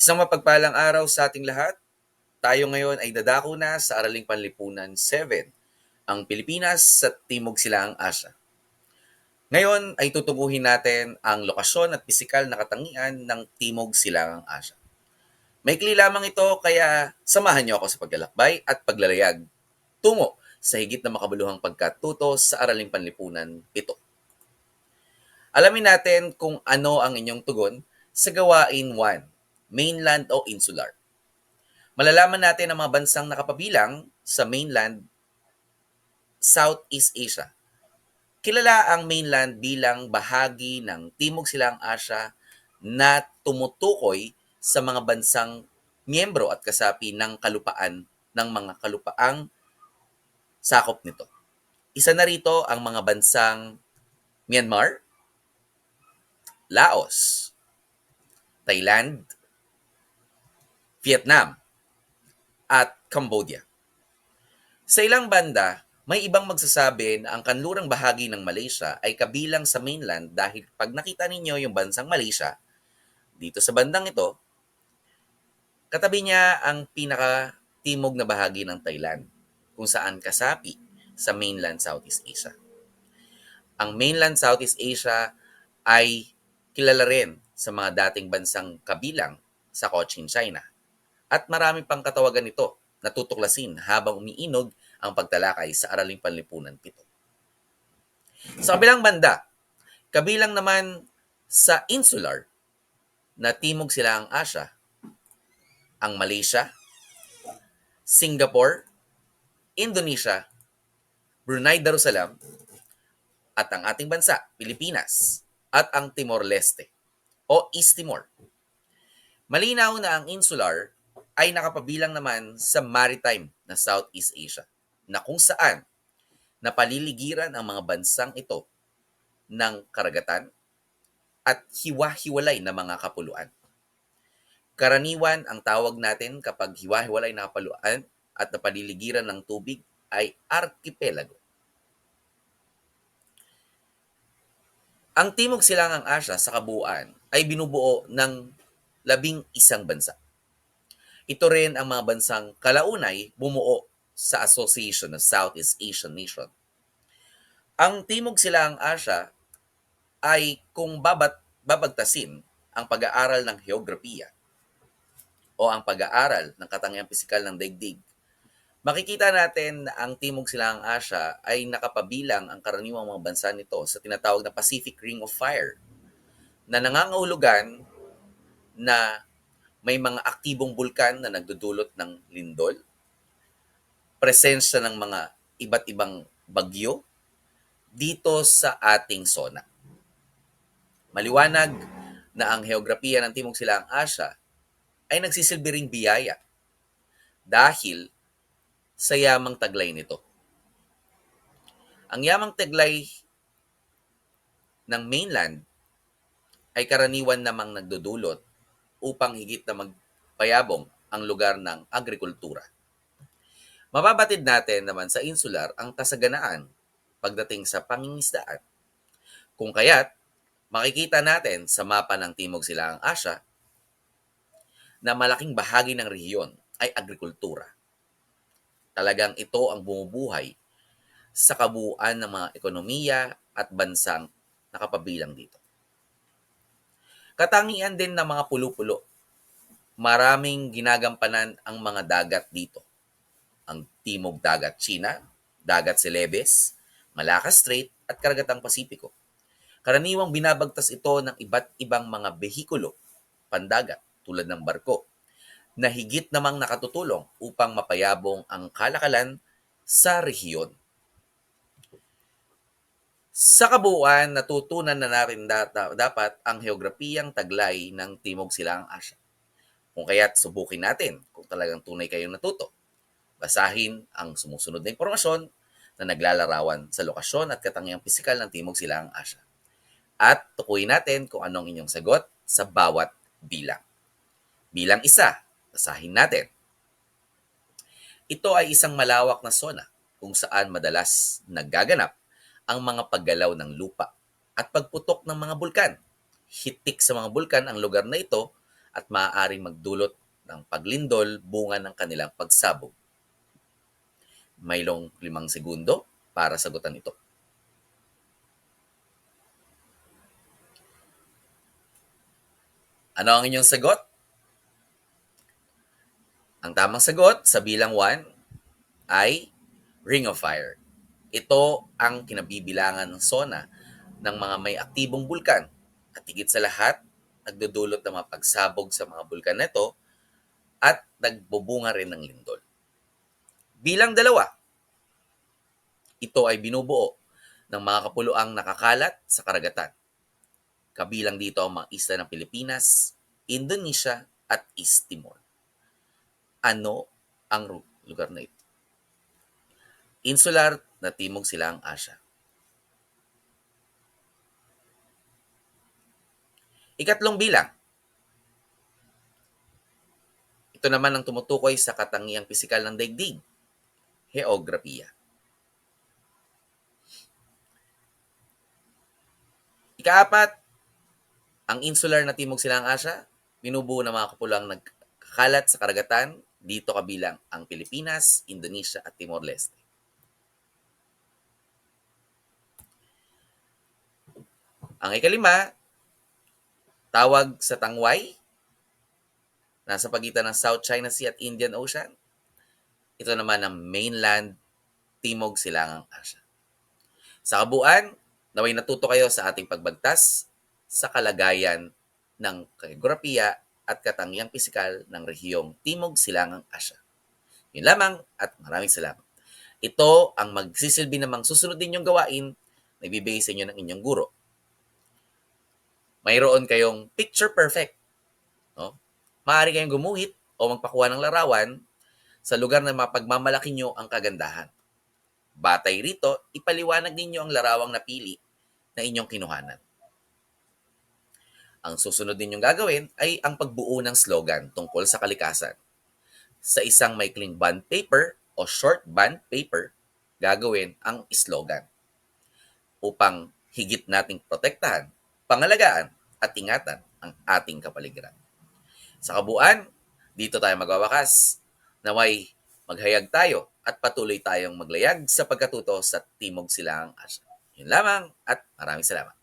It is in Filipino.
Isang mapagpalang araw sa ating lahat. Tayo ngayon ay dadako na sa Araling Panlipunan 7, ang Pilipinas sa Timog Silangang Asya. Ngayon ay tutubuhin natin ang lokasyon at pisikal na katangian ng Timog Silangang Asya. Maikli lamang ito kaya samahan niyo ako sa paglalakbay at paglalayag tungo sa higit na makabuluhang pagkatuto sa Araling Panlipunan 7. Alamin natin kung ano ang inyong tugon sa gawain 1 mainland o insular. Malalaman natin ang mga bansang nakapabilang sa mainland Southeast Asia. Kilala ang mainland bilang bahagi ng Timog Silang Asya na tumutukoy sa mga bansang miyembro at kasapi ng kalupaan ng mga kalupaang sakop nito. Isa na rito ang mga bansang Myanmar, Laos, Thailand, Vietnam, at Cambodia. Sa ilang banda, may ibang magsasabi na ang kanlurang bahagi ng Malaysia ay kabilang sa mainland dahil pag nakita ninyo yung bansang Malaysia, dito sa bandang ito, katabi niya ang pinaka-timog na bahagi ng Thailand, kung saan kasapi sa mainland Southeast Asia. Ang mainland Southeast Asia ay kilala rin sa mga dating bansang kabilang sa Cochin China at marami pang katawagan nito na tutuklasin habang umiinog ang pagtalakay sa Araling Panlipunan 7. Sa kabilang banda, kabilang naman sa insular na timog sila ang Asya, ang Malaysia, Singapore, Indonesia, Brunei Darussalam, at ang ating bansa, Pilipinas, at ang Timor-Leste o East Timor. Malinaw na ang insular ay nakapabilang naman sa maritime na Southeast Asia na kung saan napaliligiran ang mga bansang ito ng karagatan at hiwa-hiwalay na mga kapuluan. Karaniwan ang tawag natin kapag hiwa-hiwalay na kapuluan at napaliligiran ng tubig ay archipelago. Ang Timog Silangang Asya sa kabuuan ay binubuo ng labing isang bansa. Ito rin ang mga bansang kalaunay bumuo sa Association of Southeast Asian Nation. Ang Timog Silangang Asya ay kung babat, babagtasin ang pag-aaral ng geografiya o ang pag-aaral ng katangiang pisikal ng daigdig, makikita natin na ang Timog Silangang Asya ay nakapabilang ang karaniwang mga bansa nito sa tinatawag na Pacific Ring of Fire na nangangahulugan na may mga aktibong bulkan na nagdudulot ng lindol, presensya ng mga iba't ibang bagyo dito sa ating zona. Maliwanag na ang heograpiya ng Timog Silang Asya ay nagsisilbi biyaya dahil sa yamang taglay nito. Ang yamang taglay ng mainland ay karaniwan namang nagdudulot upang higit na magpayabong ang lugar ng agrikultura. Mababatid natin naman sa insular ang kasaganaan pagdating sa pangingisdaan. Kung kaya't, makikita natin sa mapa ng Timog Silangang Asya na malaking bahagi ng rehiyon ay agrikultura. Talagang ito ang bumubuhay sa kabuuan ng mga ekonomiya at bansang nakapabilang dito. Katangian din ng mga pulo-pulo. Maraming ginagampanan ang mga dagat dito. Ang Timog Dagat China, Dagat Celebes, Malacca Strait at Karagatang Pasipiko. Karaniwang binabagtas ito ng iba't ibang mga behikulo, pandagat tulad ng barko, na higit namang nakatutulong upang mapayabong ang kalakalan sa rehiyon. Sa kabuuan, natutunan na natin data, dapat ang heograpiyang taglay ng Timog Silangang Asya. Kung kaya't subukin natin kung talagang tunay kayong natuto. Basahin ang sumusunod na impormasyon na naglalarawan sa lokasyon at katangiang pisikal ng Timog Silangang Asya. At tukuyin natin kung anong inyong sagot sa bawat bilang. Bilang isa, basahin natin. Ito ay isang malawak na zona kung saan madalas naggaganap ang mga paggalaw ng lupa at pagputok ng mga bulkan. Hitik sa mga bulkan ang lugar na ito at maaaring magdulot ng paglindol bunga ng kanilang pagsabog. Mayroong limang segundo para sagutan ito. Ano ang inyong sagot? Ang tamang sagot sa bilang 1 ay Ring of Fire. Ito ang kinabibilangan ng SONA ng mga may aktibong bulkan. At higit sa lahat, nagdudulot ng mga pagsabog sa mga bulkan na ito at nagbubunga rin ng lindol. Bilang dalawa, ito ay binubuo ng mga kapuluang nakakalat sa karagatan. Kabilang dito ang mga isla ng Pilipinas, Indonesia at East Timor. Ano ang lugar na ito? Insular na Timog Silang Asya. Ikatlong bilang. Ito naman ang tumutukoy sa katangiang pisikal ng daigdig, heograpiya. Ikaapat, ang insular na Timog Silang Asya, binubuo ng mga kapulang nagkakalat sa karagatan, dito kabilang ang Pilipinas, Indonesia at Timor-Leste. Ang ikalima, tawag sa tangway, nasa pagitan ng South China Sea at Indian Ocean. Ito naman ang mainland Timog Silangang Asya. Sa kabuuan, naway natuto kayo sa ating pagbagtas sa kalagayan ng geografiya at katangiang pisikal ng rehiyong Timog Silangang Asya. Yun lamang at maraming salamat. Ito ang magsisilbi namang susunod ninyong gawain na ibibigay sa inyo ng inyong guro. Mayroon kayong picture perfect. No? Maaari kayong gumuhit o magpakuha ng larawan sa lugar na mapagmamalaki nyo ang kagandahan. Batay rito, ipaliwanag ninyo ang larawang napili na inyong kinuhanan. Ang susunod ninyong gagawin ay ang pagbuo ng slogan tungkol sa kalikasan. Sa isang maikling bond paper o short bond paper, gagawin ang slogan upang higit nating protektahan, pangalagaan at ingatan ang ating kapaligiran. Sa kabuuan, dito tayo magwawakas. Naway maghayag tayo at patuloy tayong maglayag sa pagkatuto sa Timog Silang Asya. Yun lamang at maraming salamat.